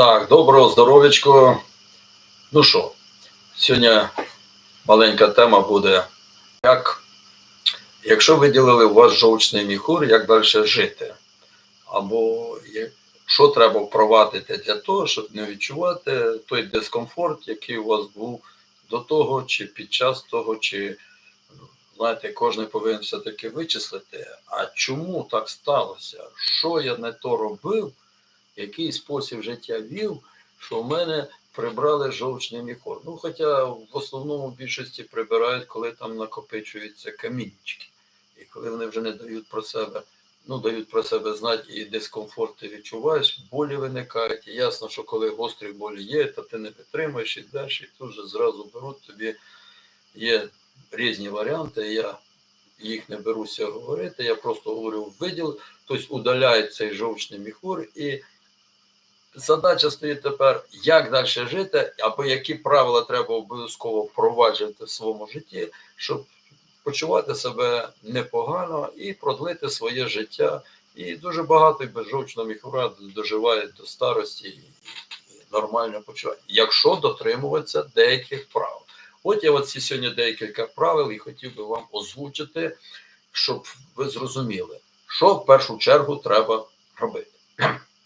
Так, доброго здоров'ячко. Ну що, сьогодні маленька тема буде, як, якщо виділили у вас жовчний міхур, як далі жити? Або що треба впровадити для того, щоб не відчувати той дискомфорт, який у вас був до того, чи під час того, чи знаєте, кожен повинен все-таки вичислити, а чому так сталося? Що я не то робив, який спосіб життя вів, що в мене прибрали жовчний міхор. Ну, хоча в основному більшості прибирають, коли там накопичуються камінчики. І коли вони вже не дають про себе, ну дають про себе знати і дискомфорт ти відчуваєш, болі виникають. І ясно, що коли гострі болі є, то ти не витримаєш, ідеш, і тут же зразу беруть тобі. Є різні варіанти. Я їх не беруся говорити. Я просто говорю виділ, тобто удаляють цей жовчний міхур і задача стоїть тепер, як далі жити, або які правила треба обов'язково впроваджувати в своєму житті, щоб почувати себе непогано і продлити своє життя. І дуже багато без жовчного міхура доживають до старості і нормально почувають, якщо дотримуватися деяких правил. От я оці сьогодні декілька правил і хотів би вам озвучити, щоб ви зрозуміли, що в першу чергу треба робити.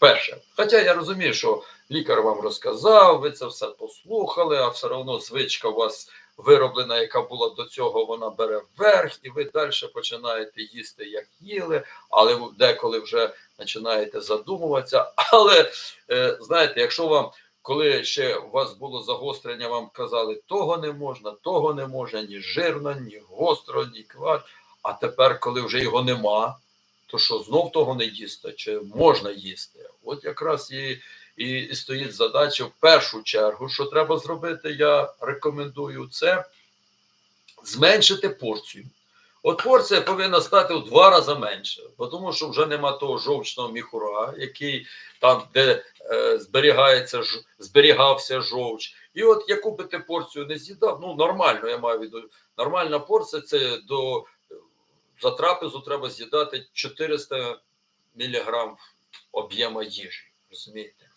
Перше, хоча я розумію, що лікар вам розказав, ви це все послухали, а все одно звичка у вас вироблена, яка була до цього, вона бере вверх, і ви далі починаєте їсти, як їли, але деколи вже починаєте задумуватися. Але е, знаєте, якщо вам коли ще у вас було загострення, вам казали, того не можна, того не можна, ні жирно, ні гостро, ні квар. А тепер, коли вже його нема, то що знов того не їсти, чи можна їсти? От якраз і, і, і стоїть задача в першу чергу, що треба зробити, я рекомендую це зменшити порцію. От порція повинна стати в два рази менше, бо тому що вже нема того жовчного міхура, який там, де е, зберігається ж, зберігався жовч. І от яку би ти порцію не з'їдав, ну нормально, я маю в виду, нормальна порція це до за трапезу треба з'їдати 400 мг об'єма їжі. Розумієте?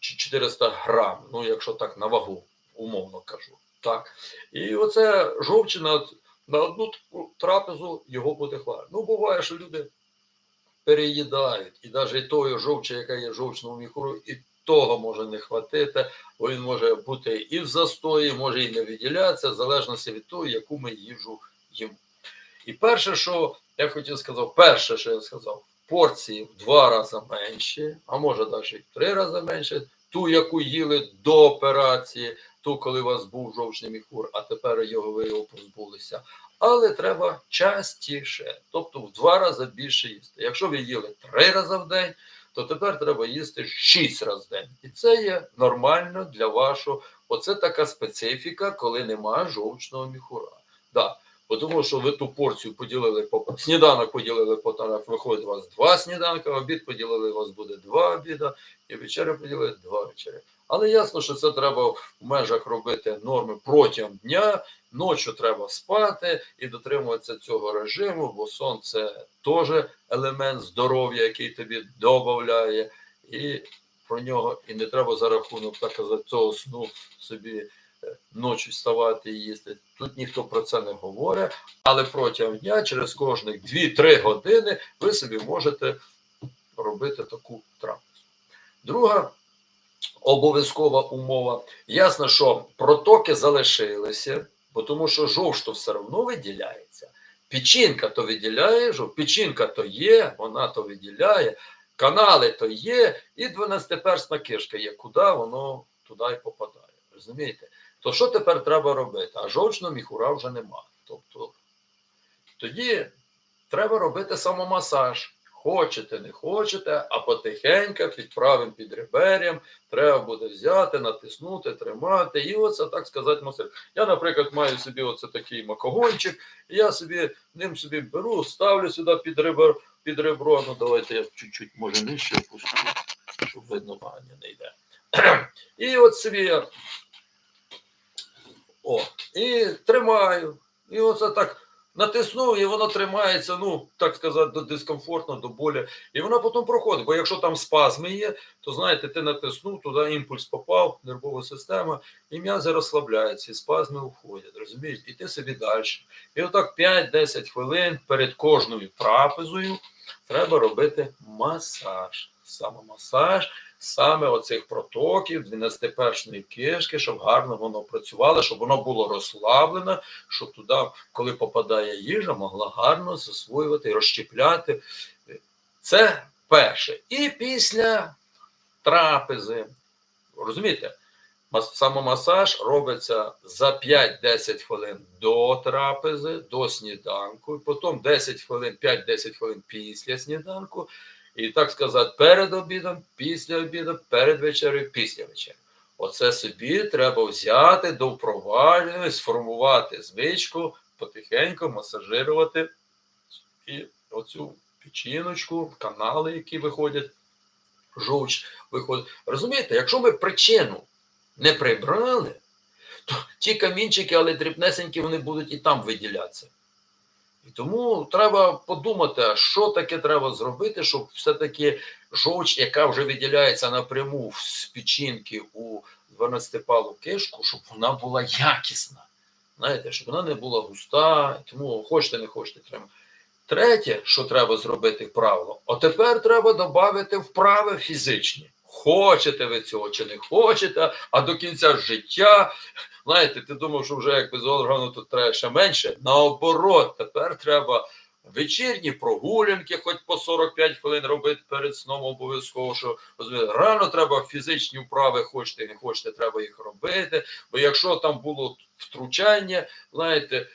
Чи 400 грам, ну якщо так на вагу, умовно кажу. Так. І оце жовчина на одну трапезу його буде хватить. Ну, буває, що люди переїдають, і навіть тої жовчі, яка є жовчному міхуру, і того може не хватити, бо він може бути і в застої, може і не виділятися, в залежності від того, яку ми їжу їмо. І перше, що я хотів сказати, перше, що я сказав, порції в два рази менші, а може навіть в три рази менше, ту, яку їли до операції, ту, коли у вас був жовчний міхур, а тепер його ви його позбулися. Але треба частіше, тобто в два рази більше їсти. Якщо ви їли три рази в день, то тепер треба їсти шість разів в день. І це є нормально для вашого. Оце така специфіка, коли немає жовчного міхура. Да. Тому що ви ту порцію поділили по сніданок поділили по тарах, виходить у вас два сніданки, обід поділили, у вас буде два обіда, і вечеря поділили два вечері. Але ясно, що це треба в межах робити норми протягом дня, ночі треба спати і дотримуватися цього режиму, бо сон це теж елемент здоров'я, який тобі додає, і про нього і не треба за рахунок так казати, цього сну собі ночі вставати і їсти. Тут ніхто про це не говорить, але протягом дня, через кожних 2-3 години, ви собі можете робити таку трапезу. Друга обов'язкова умова. Ясно, що протоки залишилися, бо тому що жовч то все одно виділяється. Печінка то виділяє, жов, печінка то є, вона то виділяє, канали то є, і 12-персна кишка є, куди воно туди і попадає. Розумієте? То що тепер треба робити? А жовчного міхура вже нема. Тобто тоді треба робити самомасаж. Хочете, не хочете, а потихеньку під правим підребер'ям треба буде взяти, натиснути, тримати. І оце, так сказати, масаж. Я, наприклад, маю собі оце такий макогончик, і я собі ним собі беру, ставлю сюди під ребро, під ребро. Ну, давайте я чуть-чуть, може, нижче опущу, щоб видно, не йде. І от собі я о, і тримаю. І оце так натиснув, і воно тримається, ну, так сказати, до дискомфортно, до болі. І воно потім проходить. Бо якщо там спазми є, то знаєте, ти натиснув, туди імпульс попав, нервова система, і м'язи розслабляються, і спазми уходять. Розумієш? І ти собі далі. І отак 5-10 хвилин перед кожною трапезою треба робити масаж. Саме масаж, саме оцих протоків 12-першної кишки, щоб гарно воно працювало, щоб воно було розслаблене, щоб туди, коли попадає їжа, могла гарно засвоювати і розщепляти. Це перше. І після трапези, розумієте, мас- самомасаж робиться за 5-10 хвилин до трапези, до сніданку, потім 10 хвилин, 5-10 хвилин після сніданку, і так сказати, перед обідом, після обіду, перед вечерею, після вечері. Оце собі треба взяти до впровадження, сформувати звичку, потихеньку масажирувати і оцю печіночку, канали, які виходять, жовч виходить. Розумієте, якщо ми причину не прибрали, то ті камінчики, але дрібнесенькі, вони будуть і там виділятися. І тому треба подумати, що таке треба зробити, щоб все-таки жовч, яка вже виділяється напряму з печінки у 12-палу кишку, щоб вона була якісна. Знаєте, щоб вона не була густа, тому хочете, не хочете, треба. Третє, що треба зробити правило, от тепер треба додати вправи фізичні. Хочете ви цього чи не хочете, а до кінця життя, знаєте, ти думав, що вже як без органу тут треба ще менше. Наоборот, тепер треба вечірні прогулянки, хоч по 45 хвилин робити перед сном обов'язково. Що рано треба фізичні вправи, хочете, не хочете, треба їх робити. Бо якщо там було втручання, знаєте,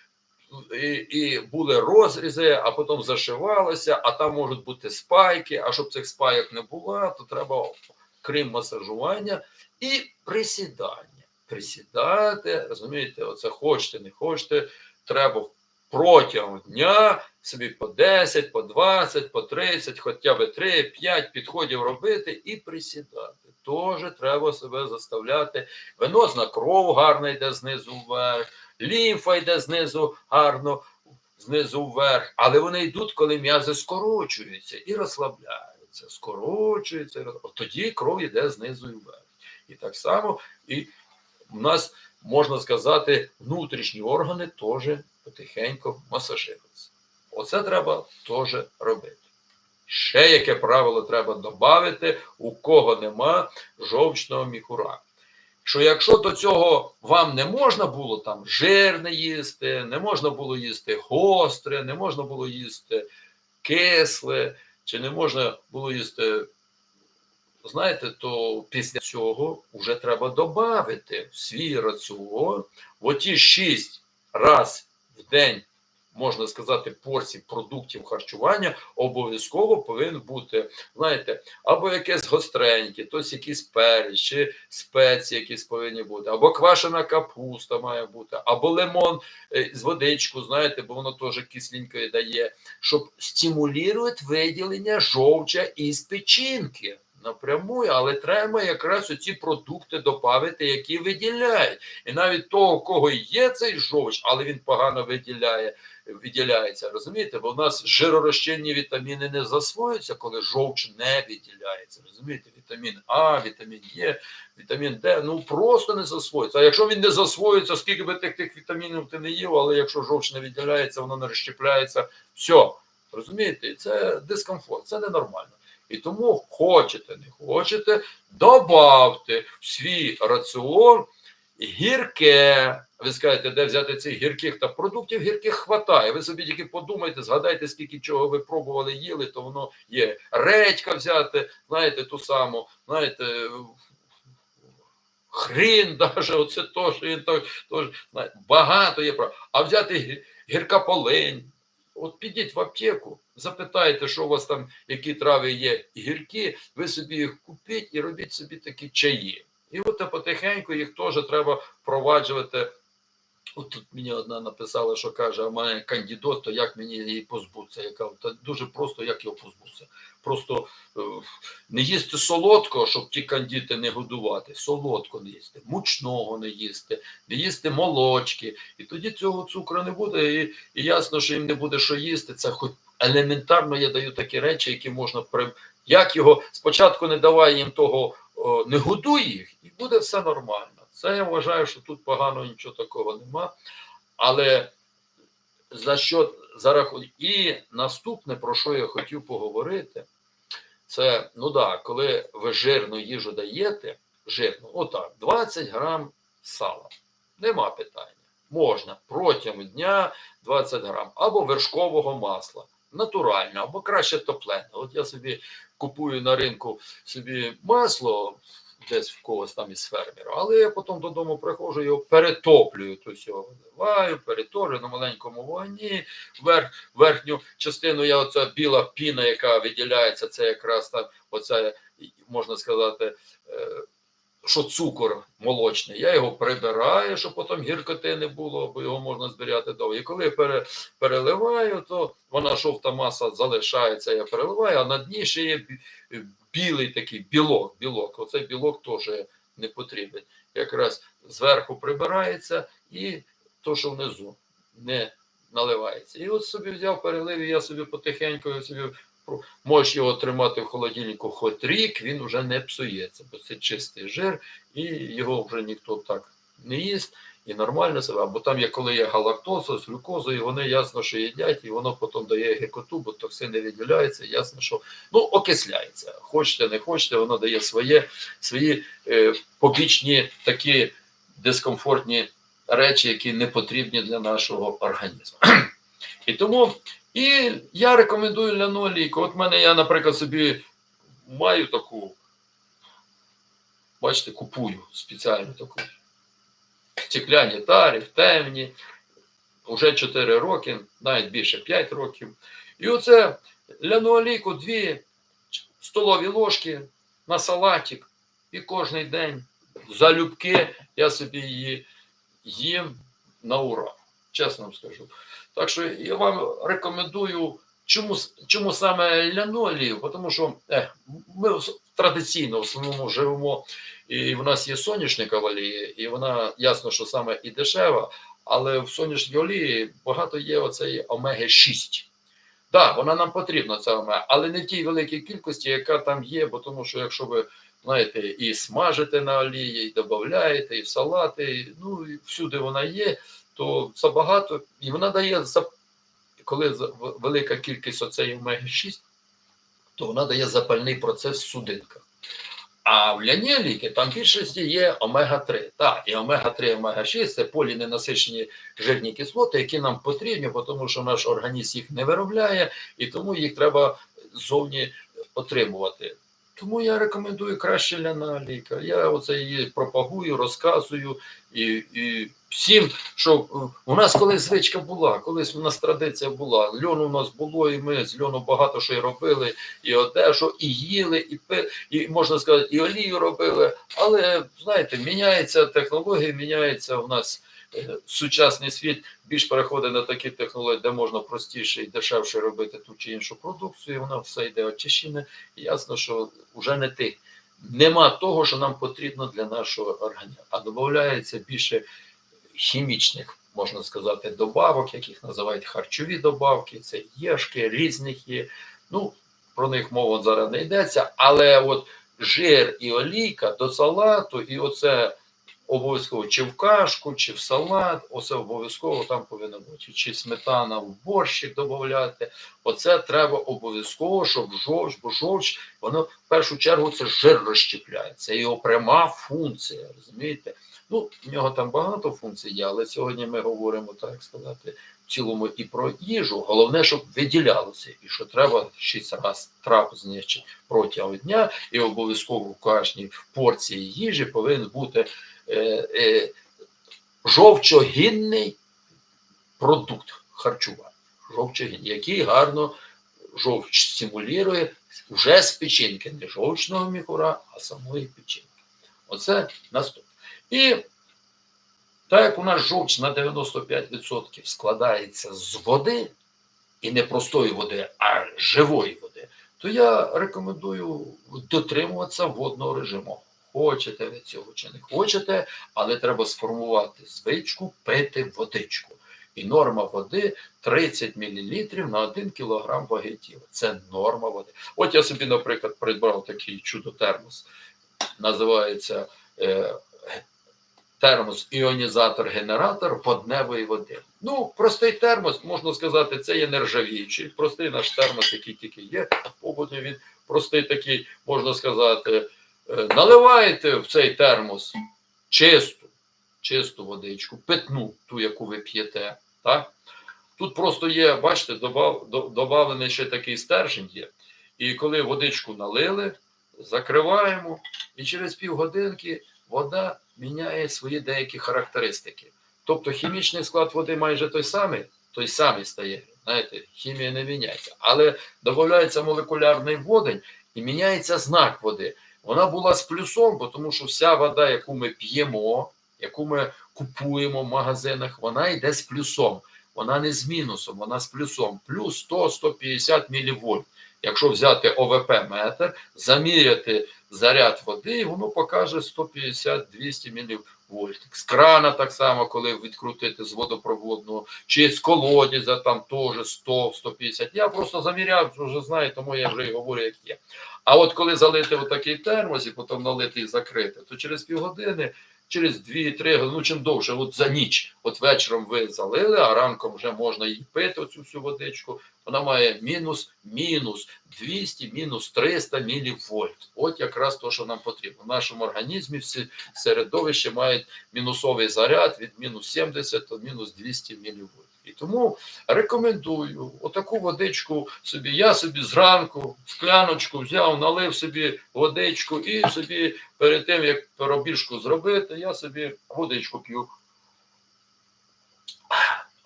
і, і були розрізи, а потім зашивалося, а там можуть бути спайки. А щоб цих спайок не було, то треба, крім масажування, і присідання. Присідати, розумієте, оце хочете, не хочете, треба протягом дня собі по 10, по 20, по 30, хоча б 3-5 підходів робити і присідати. Теж треба себе заставляти. Венозна кров гарно йде знизу вверх лімфа йде знизу гарно, знизу вверх, але вони йдуть, коли м'язи скорочуються і розслабляються, скорочуються, і роз- От тоді кров йде знизу і вверх. І так само і в нас, можна сказати, внутрішні органи теж потихеньку масажируються. Оце треба теж робити. Ще яке правило треба додати, у кого нема жовчного міхура що якщо до цього вам не можна було там жирне їсти, не можна було їсти гостре, не можна було їсти кисле, чи не можна було їсти, знаєте, то після цього вже треба додати в свій раціон оті шість раз в день. Можна сказати, порцій продуктів харчування обов'язково повинен бути, знаєте, або якесь гостреньке, тось якийсь перець, чи спеції якісь повинні бути, або квашена капуста має бути, або лимон е, з водичку, знаєте, бо воно теж кисленьке дає, щоб стимулювати виділення жовча із печінки. Напряму, але треба якраз оці продукти додати, які виділяють. І навіть того, у кого є цей жовч, але він погано виділяє, виділяється. Розумієте? Бо в нас жиророзчинні вітаміни не засвоюються, коли жовч не виділяється. Розумієте, вітамін А, вітамін Е, вітамін Д, ну просто не засвоюється. А якщо він не засвоюється, скільки би тих тих вітамінів ти не їв, але якщо жовч не виділяється, воно не розщепляється, все. Розумієте, це дискомфорт, це ненормально. І тому хочете, не хочете, добавте в свій раціон гірке. Ви скажете, де взяти цих гірких та продуктів гірких хватає. Ви собі тільки подумайте, згадайте, скільки чого ви пробували їли, то воно є. Редька взяти, знаєте, ту саму, знаєте, хрін, даже, оце теж, він то, теж, знаєте, багато є. А взяти гірка полинь. От підіть в аптеку, запитайте, що у вас там, які трави є гіркі, ви собі їх купіть і робіть собі такі чаї. І от потихеньку їх теж треба впроваджувати От тут мені одна написала, що каже, а мене кандидат, то як мені її позбутися? Я кажу, та дуже просто, як його позбутися. Просто е, не їсти солодкого, щоб ті кандіти не годувати. Солодко не їсти, мучного не їсти, не їсти молочки. І тоді цього цукру не буде. І, і ясно, що їм не буде що їсти. Це хоч елементарно я даю такі речі, які можна при. Як його спочатку не давай їм того, о, не годуй їх, і буде все нормально. Це я вважаю, що тут поганого нічого такого нема. Але за що за. І наступне, про що я хотів поговорити, це ну да, коли ви жирну їжу даєте, жирну, отак, 20 грам сала. Нема питання. Можна протягом дня 20 грам або вершкового масла. Натурально, або краще топлене. От я собі купую на ринку собі масло десь в когось там із фермера, але я потім додому приходжу, його перетоплюю, тобто його виливаю, перетоплюю на маленькому вогні. Верх, верхню частину я оця біла піна, яка виділяється, це якраз там, оця, можна сказати, е, що цукор молочний, я його прибираю, щоб потім гіркоти не було, бо його можна зберігати довго. І коли пере, переливаю, то вона жовта маса залишається, я переливаю, а на дні ще є білий такий білок. білок. Оцей білок теж не потрібен. Якраз зверху прибирається і то, що внизу не наливається. І от собі взяв, перелив, я собі потихеньку я собі можеш його тримати в холодильнику хоч рік, він вже не псується, бо це чистий жир, і його вже ніхто так не їсть. І нормально себе, бо там є коли є галактоза з глюкозою, вони ясно, що їдять, і воно потім дає гіркоту, бо токсини виділяються, ясно, що ну окисляється. Хочете, не хочете, воно дає своє, свої е, побічні такі дискомфортні речі, які не потрібні для нашого організму. І тому і я рекомендую лянолійку. От мене я, наприклад, собі маю таку, бачите, купую спеціальну таку стекляні тарі, в темні, вже 4 роки, навіть більше 5 років. І оце лянолійку, дві столові ложки на салатик, і кожен день залюбки я собі її їм на ура. Чесно вам скажу. Так що я вам рекомендую, чому, чому саме лянолію, тому що е, ми традиційно в основному живемо, і в нас є соняшникова олія, і вона ясно, що саме і дешева, але в сонячній олії багато є оцеї омеги-6. Так, вона нам потрібна, ця омега, але не в тій великій кількості, яка там є, бо тому що якщо ви знаєте, і смажите на олії, і додаєте, і в салати, і, ну і всюди вона є, то забагато, і вона дає коли велика кількість оцеї омеги 6, то вона дає запальний процес в судинках. А в лянєліки там в більшості є омега-3. Так, і омега-3, омега-6 це поліненасичені жирні кислоти, які нам потрібні, тому що наш організм їх не виробляє, і тому їх треба зовні отримувати. Тому я рекомендую краще ляна ліка. Я оце її пропагую, розказую і, і всім, що е, у нас колись звичка була, колись у нас традиція була. Льону у нас було, і ми з льону багато що й робили, і одежу, і їли, і пи, і можна сказати, і олію робили. Але знаєте, міняється технологія, міняється у нас сучасний світ більш переходить на такі технології, де можна простіше і дешевше робити ту чи іншу продукцію. Воно все йде очищене. Ясно, що вже не тих. Нема того, що нам потрібно для нашого організму, а додається більше хімічних, можна сказати, добавок, яких називають харчові добавки, це єшки, різних є. Ну, про них мова зараз не йдеться, але от жир і олійка до салату, і оце обов'язково чи в кашку, чи в салат, оце обов'язково там повинно бути. Чи сметана в борщик додати. Оце треба обов'язково, щоб жовч, бо жовч, воно в першу чергу це жир розщепляє. Це його пряма функція, розумієте? Ну, в нього там багато функцій є, але сьогодні ми говоримо, так сказати, в цілому і про їжу. Головне, щоб виділялося, і що треба шість раз трапезничати протягом дня, і обов'язково в кожній порції їжі повинен бути е, е, жовчогінний продукт харчування, жовчогінний, який гарно жовч стимулює вже з печінки, не жовчного міхура, а самої печінки. Оце наступне. І Так як у нас жовч на 95% складається з води, і не простої води, а живої води, то я рекомендую дотримуватися водного режиму. Хочете ви цього чи не хочете, але треба сформувати звичку пити водичку. І норма води 30 мл на 1 кг ваги тіла. Це норма води. От я собі, наприклад, придбав такий чудо-термос. Називається е, термос іонізатор-генератор водневої води. Ну, простий термос, можна сказати, це є нержавіючий. Простий наш термос, який тільки є. Побуті він простий такий, можна сказати. Е, Наливаєте в цей термос чисту, чисту водичку, питну, ту, яку ви п'єте. Так? Тут просто є, бачите, добав, до- добавлений ще такий стержень є. І коли водичку налили, закриваємо, і через півгодинки вода міняє свої деякі характеристики. Тобто хімічний склад води майже той самий, той самий стає. Знаєте, хімія не міняється. Але додається молекулярний водень і міняється знак води. Вона була з плюсом, тому що вся вода, яку ми п'ємо, яку ми купуємо в магазинах, вона йде з плюсом. Вона не з мінусом, вона з плюсом. Плюс 100-150 мВ. Якщо взяти ОВП метр, заміряти заряд води, воно покаже 150-200 мВ. З крана так само, коли відкрутити з водопроводного, чи з колодязя, там теж 100-150. Я просто заміряв, вже знаю, тому я вже і говорю, як є. А от коли залити отакий термос і потім налити і закрити, то через півгодини, через 2-3 години, ну чим довше, от за ніч, от вечором ви залили, а ранком вже можна її пити, оцю всю водичку, вона має мінус, мінус 200, мінус 300 мілівольт. От якраз то, що нам потрібно. В нашому організмі всі середовища мають мінусовий заряд від мінус 70 до мінус 200 мілівольт. І тому рекомендую отаку водичку собі. Я собі зранку скляночку взяв, налив собі водичку і собі перед тим, як пробіжку зробити, я собі водичку п'ю.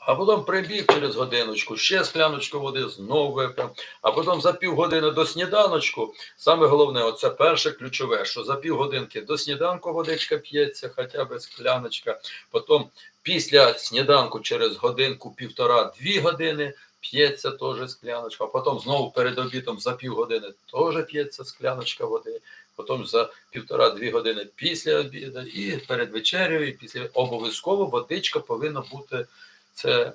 А потім прибіг через годиночку, ще скляночку води, знову випив. А потім за півгодини до сніданочку. Саме головне, оце перше ключове, що за півгодинки до сніданку водичка п'ється, хоча б скляночка. Потім після сніданку через годинку-півтора-дві години п'ється теж скляночка. Потім знову перед обідом за півгодини теж п'ється скляночка води. Потім за півтора-дві години після обіду і перед вечерею, і після обов'язково водичка повинна бути. Це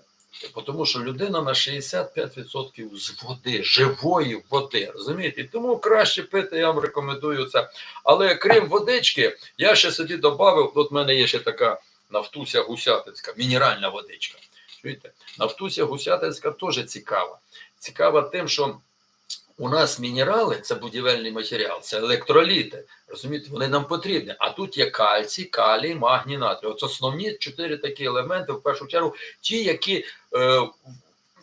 тому, що людина на 65% з води, живої води. Розумієте? Тому краще пити, я вам рекомендую це. Але крім водички, я ще собі додав, от в мене є ще така нафтуся гусятинська, мінеральна водичка. Чуєте? Нафтуся гусятинська теж цікава. Цікава тим, що у нас мінерали це будівельний матеріал, це електроліти. Розумієте, вони нам потрібні. А тут є кальцій, калій, магній, натрій. От основні чотири такі елементи, в першу чергу, ті, які е,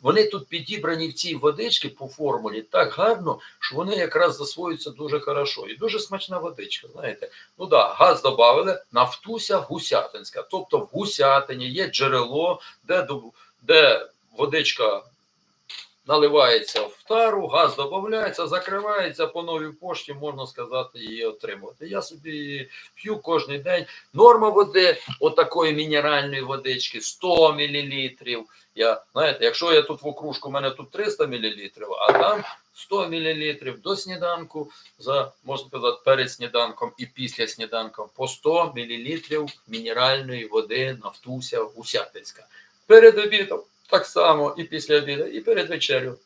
вони тут підібрані в цій водичці по формулі так гарно, що вони якраз засвоюються дуже хорошо. І дуже смачна водичка. Знаєте, ну да, газ додали, нафтуся гусятинська. Тобто в гусятині є джерело, де, де водичка наливається в тару, газ додається, закривається по новій пошті, можна сказати, її отримувати. Я собі її п'ю кожен день. Норма води, отакої мінеральної водички, 100 мл. Я, знаєте, якщо я тут в окружку, у мене тут 300 мл, а там 100 мл до сніданку, за, можна сказати, перед сніданком і після сніданку по 100 мл мінеральної води нафтуся гусятинська. Перед обідом так само і після обіду, і перед вечерю.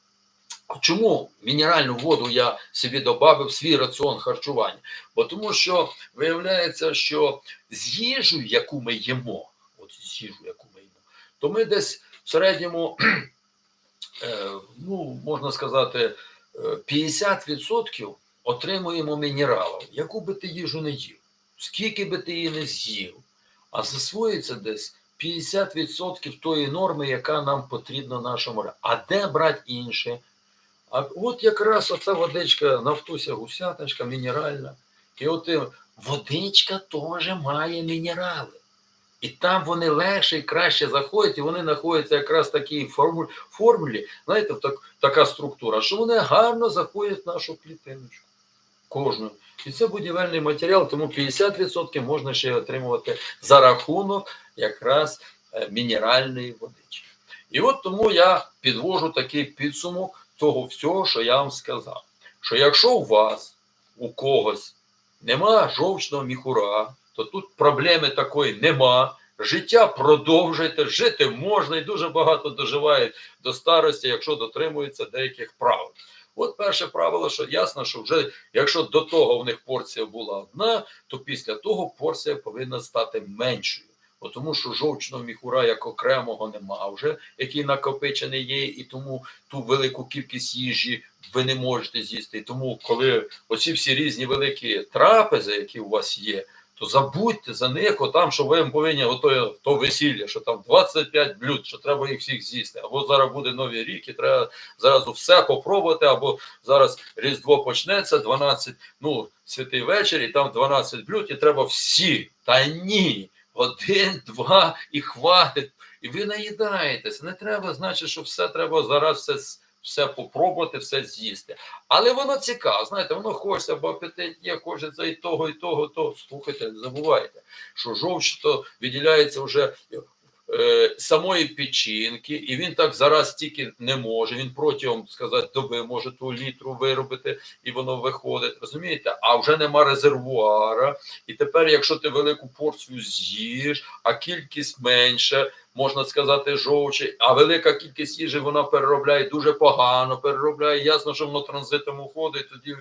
Чому мінеральну воду я собі додав в свій раціон харчування? Бо тому що виявляється, що з їжею, яку ми їмо, от з їжею, яку ми їмо, то ми десь в середньому, е, ну, можна сказати, е, 50% отримуємо мінералів, яку би ти їжу не їв, скільки би ти її не з'їв, а засвоїться десь 50% тої норми, яка нам потрібна нашому. А де брати інше? А от якраз оця водичка нафтуся гусяточка, мінеральна. І от е, водичка теж має мінерали. І там вони легше і краще заходять, і вони знаходяться якраз в такій формулі знаєте, так, така структура, що вони гарно заходять в нашу клітиночку. Кожну. І це будівельний матеріал, тому 50% можна ще отримувати за рахунок якраз е, мінеральної водички. І от тому я підвожу такий підсумок того всього, що я вам сказав. Що якщо у вас, у когось нема жовчного міхура, то тут проблеми такої нема. Життя продовжуйте, жити можна і дуже багато доживають до старості, якщо дотримуються деяких правил. От перше правило, що ясно, що вже якщо до того в них порція була одна, то після того порція повинна стати меншою. Тому що жовчного міхура як окремого нема вже, який накопичений є, і тому ту велику кількість їжі ви не можете з'їсти. І тому, коли оці всі різні великі трапези, які у вас є, то забудьте за них, отам, що ви повинні ото, то весілля, що там 25 блюд, що треба їх всіх з'їсти. Або зараз буде новий рік, і треба зразу все попробувати, або зараз Різдво почнеться, 12, ну, святий вечір, і там 12 блюд, і треба всі. Та ні, один, два і хватить. І ви наїдаєтеся. Не треба, значить, що все треба зараз все, все попробувати, все з'їсти. Але воно цікаво, знаєте, воно хочеться, бо апетит є, хочеться і того, і того, того. Слухайте, не забувайте, що жовч то виділяється вже самої печінки, і він так зараз тільки не може. Він протягом сказати доби може ту літру виробити, і воно виходить. Розумієте? А вже нема резервуара. І тепер, якщо ти велику порцію з'їш, а кількість менше, можна сказати, жовчі, а велика кількість їжі вона переробляє дуже погано, переробляє. Ясно, що воно транзитом уходить, тоді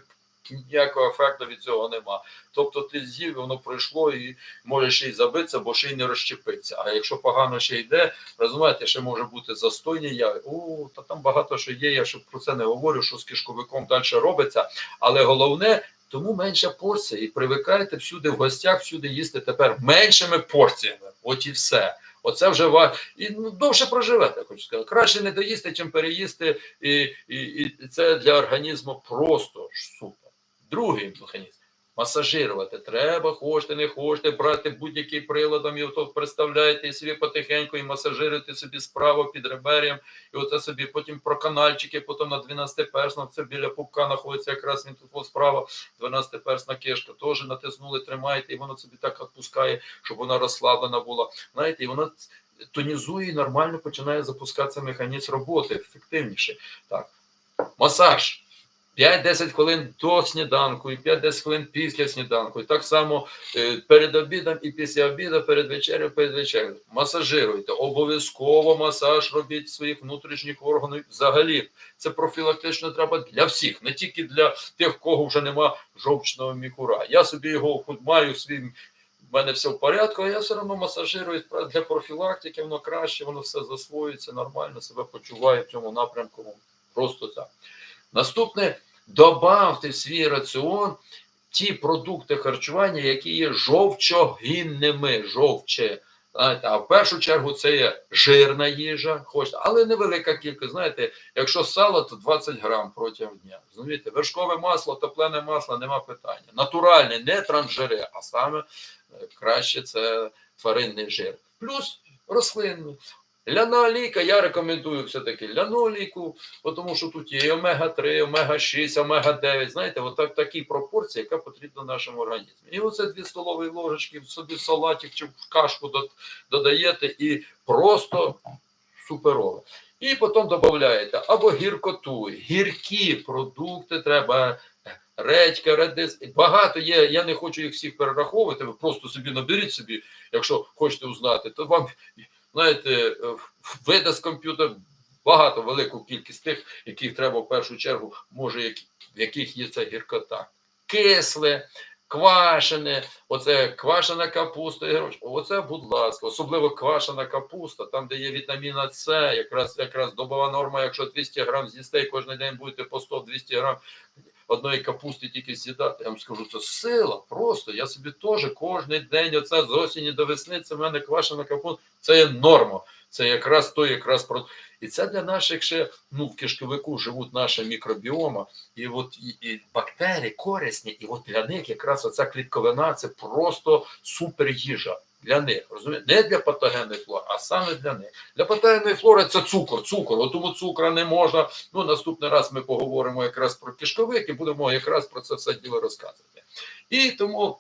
ніякого ефекту від цього нема. Тобто ти з'їв, воно пройшло і може ще й забитися, бо ще й не розщепиться. А якщо погано ще йде, розумієте, ще може бути застойні яви. У, та там багато що є, я ще про це не говорю, що з кишковиком далі робиться. Але головне, тому менша порція. І привикайте всюди в гостях, всюди їсти тепер меншими порціями. От і все. Оце вже ва... і ну, довше проживете, хочу сказати. Краще не доїсти, чим переїсти, і, і, і це для організму просто супер. Другий механізм. Масажирувати треба, хочете, не хочете, брати будь-який приладом, і ото представляєте і собі потихеньку і масажируєте собі справа під ребер'ям, і оце собі потім про канальчики, потім на 12 персна, це біля пупка знаходиться якраз він тут справа, 12 персна кишка, теж натиснули, тримаєте, і воно собі так відпускає, щоб вона розслаблена була. Знаєте, і вона тонізує і нормально починає запускатися механізм роботи ефективніше. Так. Масаж. 5-10 хвилин до сніданку і 5-10 хвилин після сніданку. І так само е, перед обідом і після обіду, перед вечерею, перед вечерею. Масажируйте. Обов'язково масаж робіть своїх внутрішніх органів. Взагалі, це профілактично треба для всіх, не тільки для тих, кого вже нема жовчного міхура. Я собі його маю свій. в мене все в порядку, а я все одно масажирую для профілактики, воно краще, воно все засвоюється, нормально себе почуває в цьому напрямку. Просто так. Наступне добавте в свій раціон ті продукти харчування, які є жовчогінними, жовче. А в першу чергу це є жирна їжа, хочете, але невелика кількість. Знаєте, якщо сало, то 20 грам протягом дня. Розумієте, вершкове масло, топлене масло, нема питання. Натуральне, не трансжири, а саме е, краще це тваринний жир. Плюс рослинний. Ляна олійка, я рекомендую все-таки ляну олійку, тому що тут є і омега-3, омега-6, омега-9. Знаєте, от так, такі пропорції, яка потрібна нашому організму. І оце дві столові ложечки собі в салатик чи в кашку додаєте і просто суперове. І потім додаєте або гіркоту, гіркі продукти треба. Редька, редис, багато є. Я не хочу їх всіх перераховувати. Ви просто собі наберіть собі, якщо хочете узнати, то вам знаєте, видасть комп'ютер багато велику кількість тих, яких треба в першу чергу, може, які- в яких є ця гіркота. Кисле, квашене, оце квашена капуста, і гроші. Оце, будь ласка, особливо квашена капуста, там, де є вітаміна С, якраз якраз добова норма, якщо 200 грам з'їсте, кожен день будете по 100-200 грам одної капусти тільки з'їдати. Я вам скажу, це сила просто. Я собі теж кожен день, оце з осені до весни, це в мене квашена капуста, це є норма. Це якраз то, якраз про і це для наших ще ну в кишковику живуть наша мікробіома, і от і, і бактерії корисні, і от для них якраз оця клітковина це просто супер їжа. Для них розумієте? не для патогенної флори, а саме для них. Для патогенної флори це цукор, цукор. От тому цукра не можна. Ну наступний раз ми поговоримо якраз про кишковик і будемо якраз про це все діло розказувати. І тому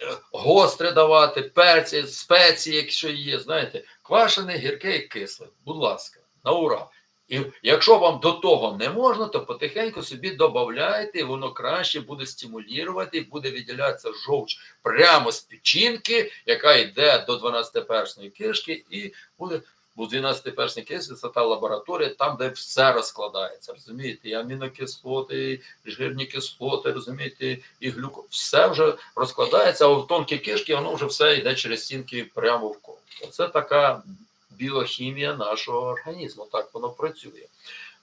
е, гостре давати, перці, спеції, якщо є, знаєте, квашене, гірке і кисле. Будь ласка, на ура. І якщо вам до того не можна, то потихеньку собі додавайте, воно краще буде стимулювати, і буде виділятися жовч прямо з печінки, яка йде до 12-персної кишки, і буде бо 12-персні кишки це та лабораторія, там, де все розкладається. Розумієте, і амінокислоти, і жирні кислоти, розумієте, і глюко. Все вже розкладається, а в тонкі кишки воно вже все йде через стінки прямо в кол. Оце така біохімія нашого організму. Так воно працює.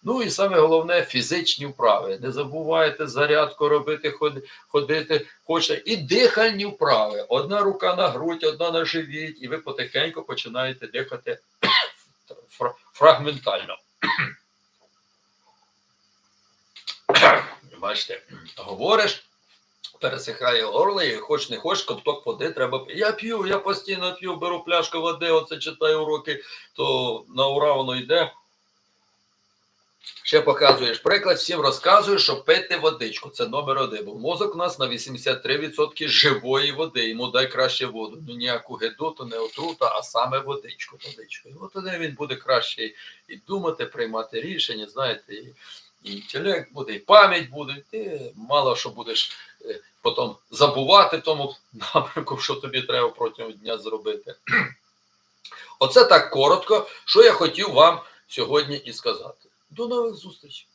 Ну і саме головне фізичні вправи. Не забувайте зарядку робити, ходити, хочете. І дихальні вправи. Одна рука на грудь, одна на живіт, і ви потихеньку починаєте дихати фрагментально. Бачите, говориш, пересихає горло, і хоч не хоч, ковток води треба. Я п'ю, я постійно п'ю, беру пляшку води, оце читаю уроки, то на ура воно йде. Ще показуєш приклад, всім розказуєш, що пити водичку. Це номер один. Бо мозок у нас на 83% живої води. Йому дай краще воду. Ну ніяку гидоту, не отрута, а саме водичку. водичку. І от тоді він буде краще і думати, приймати рішення, знаєте, і, і інтелект буде, і пам'ять буде. Ти мало що будеш е, потім забувати тому напрямку, що тобі треба протягом дня зробити. Оце так коротко, що я хотів вам сьогодні і сказати. До нових зустрічей!